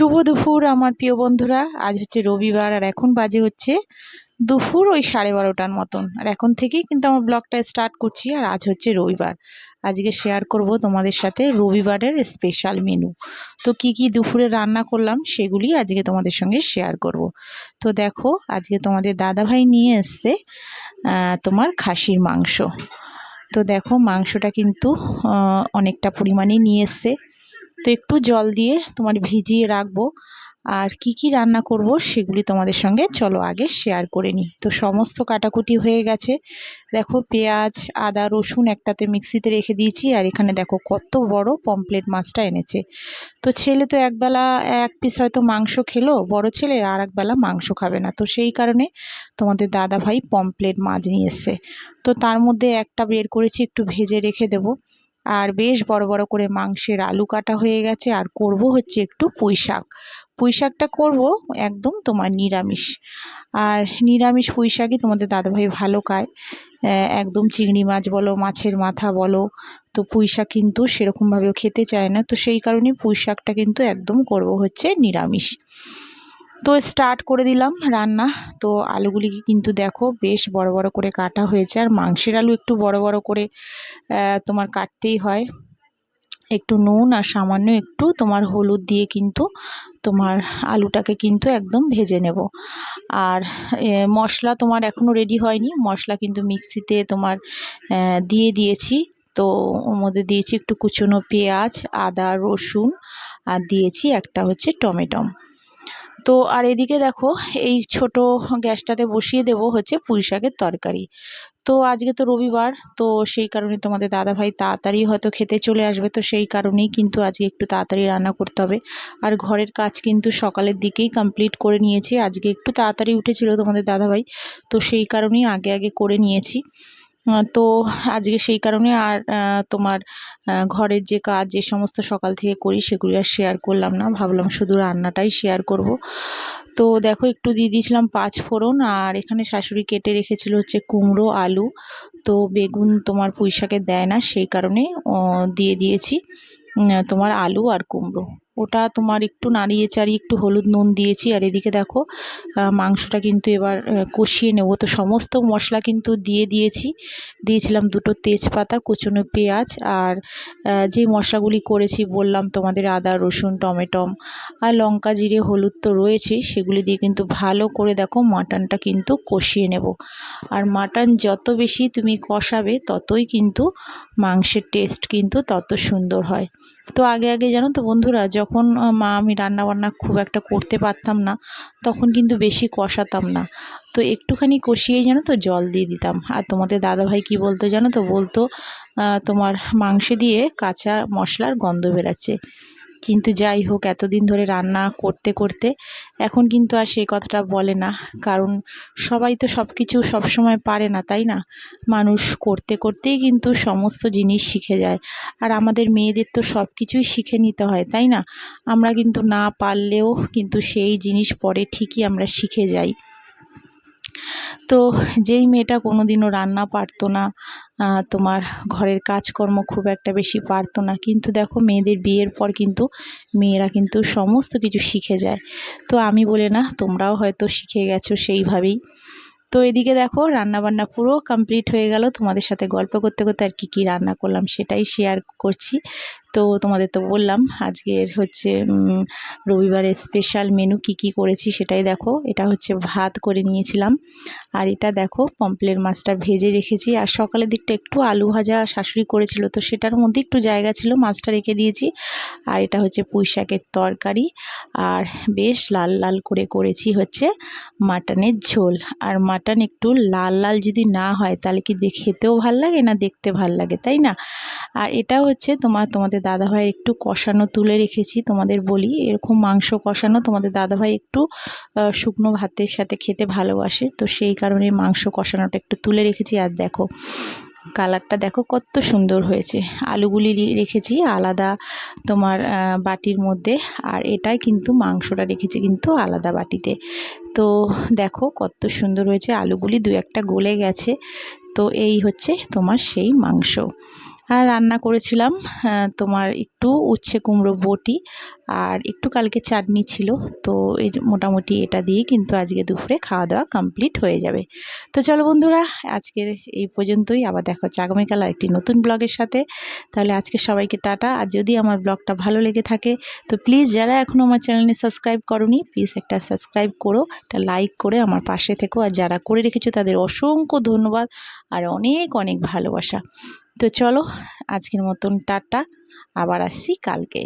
শুভ দুপুর, আমার প্রিয় বন্ধুরা। আজ হচ্ছে রবিবার, আর এখন বাজে হচ্ছে দুপুর ওই সাড়ে বারোটার মতন। আর এখন থেকেই কিন্তু আমার ব্লগটা স্টার্ট করছি, আর আজ হচ্ছে রবিবার। আজকে শেয়ার করব তোমাদের সাথে রবিবারের স্পেশাল মেনু তো কি কি দুপুরে রান্না করলাম, সেগুলি আজকে তোমাদের সঙ্গে শেয়ার করব। তো দেখো, আজকে তোমাদের দাদাভাই নিয়ে এসছে তোমার খাসির মাংস। তো দেখো, মাংসটা কিন্তু অনেকটা পরিমাণেই নিয়ে এসছে। তো একটু জল দিয়ে তোমার ভিজিয়ে রাখব। আর কি কি রান্না করব সেগুলি তোমাদের সঙ্গে চলো আগে শেয়ার করে নিই। তো সমস্ত কাটাকুটি হয়ে গেছে। দেখো পেঁয়াজ, আদা, রসুন একটাতে মিক্সিতে রেখে দিয়েছি। আর এখানে দেখো কত বড় পমপ্লেট মাছটা এনেছে। তো ছেলে তো একবেলা এক পিস হয়তো মাংস খেলো, বড় ছেলে আর একবেলা মাংস খাবে না। তো সেই কারণে তোমাদের দাদা ভাই পমপ্লেট মাছ নিয়ে এসছে। তো তার মধ্যে একটা বের করেছি, একটু ভেজে রেখে দেবো। আর বেশ বড় বড় করে মাংসের আলু কাটা হয়ে গেছে। আর করব হচ্ছে একটু পুঁই শাক। পুঁই শাকটা করব একদম তোমার নিরামিষ। আর নিরামিষ পুঁই শাকই তোমাদের দাদাভাই ভালো খায়। একদম চিংড়ি মাছ বলো, মাছের মাথা বলো, তো পুঁই শাক কিন্তু সেরকমভাবেও খেতে চায় না। তো সেই কারণেই পুঁই শাকটা কিন্তু একদম করব হচ্ছে নিরামিষ। তো স্টার্ট করে দিলাম রান্না। তো আলুগুলিকে কিন্তু দেখো বেশ বড় বড় করে কাটা হয়েছে। আর মাংসের আলু একটু বড় বড় করে তোমার কাটতেই হয়। একটু নুন আর সামান্য একটু তোমার হলুদ দিয়ে কিন্তু তোমার আলুটাকে কিন্তু একদম ভেজে নেব। আর মশলা তোমার এখনও রেডি হয়নি। মশলা কিন্তু মিক্সিতে তোমার দিয়ে দিয়েছি। তো ওর মধ্যে দিয়েছি একটু কুচনো পেঁয়াজ, আদা, রসুন আর দিয়েছি একটা হচ্ছে টমেটম। তো আর এদিকে দেখো, এই ছোট গ্যাসটাতে বসিয়ে দেব হচ্ছে পুঁই শাকের তরকারি। তো আজকে তো রবিবার, তো সেই কারণে তোমাদের দাদাভাই তাড়াতাড়ি হয়তো খেতে চলে আসবে, তো সেই কারণেই কিন্তু আজকে একটু তাড়াতাড়ি রান্না করতে হবে। আর ঘরের কাজ কিন্তু সকালের দিকেই কমপ্লিট করে নিয়েছি, আজকে একটু তাড়াতাড়ি উঠেছিল তোমাদের দাদাভাই, তো সেই কারণেই আগে আগে করে নিয়েছি। তো আজকে সেই কারণে আর তোমার ঘরের যে কাজ, যে সমস্ত সকাল থেকে করি সেগুলি আর শেয়ার করলাম না। ভাবলাম শুধু রান্নাটাই শেয়ার করব। তো দেখো, একটু দিয়ে দিয়েছিলাম পাঁচ ফোড়ন আর এখানে শাশুড়ি কেটে রেখেছিল হচ্ছে কুমড়ো, আলু। তো বেগুন তোমার পুঁইশাকে দেয় না, সেই কারণে দিয়ে দিয়েছি তোমার আলু আর কুমড়ো। ওটা তোমার একটু নাড়িয়ে চাড়িয়ে একটু হলুদ নুন দিয়েছি, আর এদিকে দেখো মাংসটা কিন্তু এবার কষিয়ে নেব। তো সমস্ত মশলা কিন্তু দিয়ে দিয়েছি। দিয়েছিলাম দুটো তেজপাতা, কুচনো পেঁয়াজ, আর যে মশলাগুলি করেছি, বললাম তোমাদের আদা, রসুন টমেটম আর লঙ্কা, জিরে, হলুদ তো রয়েছে, সেগুলি দিয়ে কিন্তু ভালো করে দেখো মাটনটা কিন্তু কষিয়ে নেব। আর মাটন যত বেশি তুমি কষাবে, ততই কিন্তু মাংসের টেস্ট কিন্তু তত সুন্দর হয়। তো আগে আগে জানো তো বন্ধুরা, যখন মা আমি রান্না বান্না খুব একটা করতে পারতাম না, তখন কিন্তু বেশি কষাতাম না। তো একটুখানি কষিয়েই জানো তো জল দিয়ে দিতাম। আর তোমাদের দাদাভাই কি বলতো জানো তো? বলতো তোমার মাংস দিয়ে কাঁচা মশলার গন্ধ বেরাচ্ছে। কিন্তু যাই হোক, এতদিন ধরে রান্না করতে করতে এখন কিন্তু আর সেই কথাটা বলে না। কারণ সবাই তো সব কিছু সবসময় পারে না, তাই না? মানুষ করতে, করতেই কিন্তু সমস্ত জিনিস শিখে যায়। আর আমাদের মেয়েদের তো সব কিছুই শিখে নিতে হয়, তাই না? আমরা কিন্তু না পারলেও কিন্তু সেই জিনিস পরে ঠিকই আমরা শিখে যাই। তো যেই মেয়েটা কোনো দিনও রান্না পারতো না তোমার ঘরের কাজকর্ম খুব একটা বেশি পারতো না। কিন্তু দেখো, মেয়েদের বিয়ের পর কিন্তু মেয়েরা কিন্তু সমস্ত কিছু শিখে যায়। তো আমি বলে, না, তোমরাও হয়তো শিখে গেছো সেইভাবেই। তো এদিকে দেখো, রান্নাবান্না পুরো কমপ্লিট হয়ে গেল। তোমাদের সাথে গল্প করতে করতে আর কি কি রান্না করলাম সেটাই শেয়ার করছি। তো তোমাদের তো বললাম, আজকের হচ্ছে রবিবারের স্পেশাল মেনু কি কি করেছি সেটাই দেখো। এটা হচ্ছে ভাত করে নিয়েছিলাম। আর এটা দেখো পম্পলের মাছটা ভেজে রেখেছি। আর সকালের দিকটা একটু আলু ভাজা শাশুড়ি করেছিল, তো সেটার মধ্যে একটু জায়গা ছিল, মাছটা রেখে দিয়েছি। আর এটা হচ্ছে পুঁই শাকের তরকারি। আর বেশ লাল লাল করে করেছি হচ্ছে মাটনের ঝোল। আর মাটন একটু লাল লাল যদি না হয়, তাহলে কি খেতেও ভালো লাগে না দেখতে ভালো লাগে, তাই না? আর এটা হচ্ছে তোমার, তোমাদের দাদাভাই একটু কষানো তুলে রেখেছি, তোমাদের বলি। এরকম মাংস কষানো তোমাদের দাদাভাই একটু শুকনো ভাতের সাথে খেতে ভালোবাসে। তো সেই কারণে মাংস কষানোটা একটু তুলে রেখেছি। আর দেখো, কালারটা দেখো কত সুন্দর হয়েছে। আলুগুলি রেখেছি আলাদা তোমার বাটির মধ্যে। আর এটাই কিন্তু মাংসটা রেখেছি কিন্তু আলাদা বাটিতে। তো দেখো কত সুন্দর হয়েছে। আলুগুলি দু একটা গলে গেছে। তো এই হচ্ছে তোমার সেই মাংস। আর রান্না করেছিলাম তোমার একটু উচ্ছে কুমড়ো বটি আর একটু কালকে চাটনি ছিল, তো এই মোটামুটি এটা দিয়ে কিন্তু আজকে দুপুরে খাওয়া দাওয়া কমপ্লিট হয়ে যাবে। তো চলো বন্ধুরা, আজকের এই পর্যন্তই, আবার দেখা হচ্ছে আগামীকাল একটি নতুন ব্লগের সাথে। তাহলে আজকে সবাইকে টাটা, আর যদি আমার ব্লগটা ভালো লেগে থাকে, তো প্লিজ যারা এখনও আমার চ্যানেলে সাবস্ক্রাইব করনি প্লিজ একটা সাবস্ক্রাইব করো, একটা লাইক করে আমার পাশে থেকো, আর যারা করে রেখেছো তাদের অসংখ্য ধন্যবাদ, আর অনেক অনেক ভালোবাসা। তো চলো, আজকের মতন টাটা, আবার আসছি কালকে।